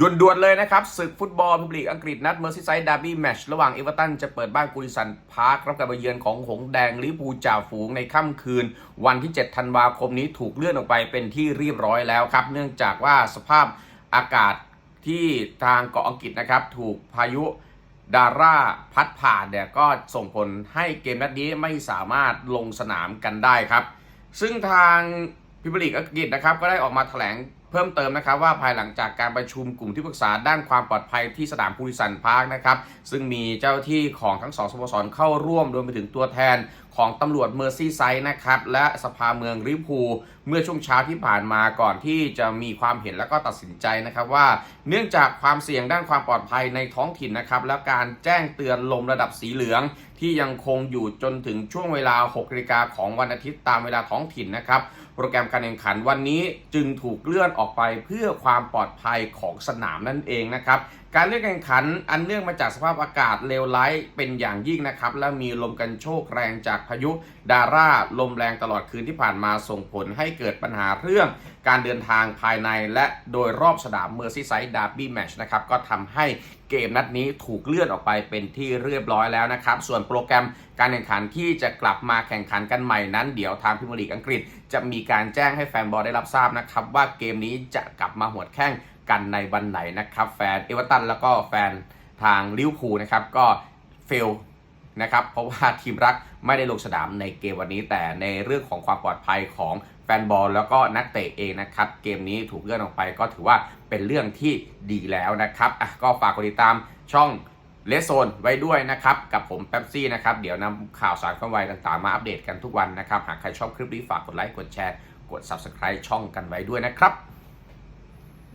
ด่วนๆเลยนะครับศึกฟุตบอลพรีเมียร์ลีกอังกฤษนัดเมอร์ซิไซด์ดาร์บี้แมชระหว่างเอเวอร์ตันจะเปิดบ้านกูริสันพาร์ครับการเยือนของหงส์แดงลิเวอร์พูจ่าฝูงในค่ำคืน วันที่ 7 ธันวาคมนี้ถูกเลื่อนออกไปเป็นที่เรียบร้อยแล้วครับ เนื่องจากว่าสภาพอากาศที่ทางเกาะอังกฤษนะครับ ถูกพายุดาร่าพัดผ่านเนี่ยก็ส่งผลให้เกมนัดนี้ไม่สามารถลงสนามกันได้ครับ ซึ่งทางพิบลีกอังกฤษนะครับก็ได้ออกมาแถลง เพิ่มเติมนะครับว่าภายหลังจากการประชุมกลุ่มที่ปรึกษาด้านความปลอดภัยที่สนามพูริสันพาร์คนะครับซึ่งมีเจ้าที่ของทั้งสองสโมสรเข้าร่วมรวมไปถึงตัวแทนของตำรวจเมอร์ซี่ไซด์นะครับและสภาเมืองริพูเมื่อช่วงเช้าที่ผ่านมาก่อนที่จะมีความเห็นและก็ตัดสินใจนะครับว่า เนื่องจากความเสี่ยงด้านความปลอดภัยในท้องถิ่นนะครับและการแจ้งเตือนลมระดับสีเหลือง ที่ยังคงอยู่จนถึงช่วงเวลา6นาฬิกาของวันอาทิตย์ตามเวลาท้องถิ่นนะครับ โปรแกรมการแข่งขันวันนี้จึงถูกเลื่อนออกไปเพื่อความปลอดภัยของสนามนั่นเองนะครับการเลื่อนการแข่งขันอันเนื่องมาจากสภาพอากาศเลวร้ายเป็นอย่างยิ่งนะครับ และมีลมกันโชกแรงจากพายุดาร่าลมแรงตลอดคืนที่ผ่านมาส่งผลให้เกิดปัญหาเรื่อง การเดินทางภายในและโดยรอบสนามเมอร์ซีไซด์ดาร์บี้แมชนะครับก็ทำให้เกมนัดนี้ถูกเลื่อนออกไปเป็นที่เรียบร้อยแล้วนะครับ ส่วนโปรแกรมการแข่งขันที่จะกลับมาแข่งขันกันใหม่นั้น เดี๋ยวทางพิมลีกอังกฤษ จะมีการแจ้งให้แฟนบอลได้รับทราบนะครับ ว่าเกมนี้จะกลับมาหวดแข้งกันในวันไหนนะครับ แฟนเอเวอร์ตันแล้วก็แฟนทางลิเวอร์พูลนะครับก็เฟล นะครับ เพราะว่าทีมรักไม่ได้ลงสนามในเกมวันนี้ แต่ในเรื่องของความปลอดภัยของแฟนบอลแล้วก็นักเตะเองนะครับ เกมนี้ถูกเลื่อนออกไปก็ถือว่าเป็นเรื่องที่ดีแล้วนะครับอะก็ฝากกดติดตามช่องเลสโซนไว้ด้วยนะครับ กับผมแป๊บซี่นะครับ เดี๋ยวนำข่าวสารความไวต่างๆ มาอัปเดตกันทุกวันนะครับ หากใครชอบคลิปนี้ฝากกดไลค์กดแชร์ กด Subscribe ช่องกันไว้ด้วยนะครับ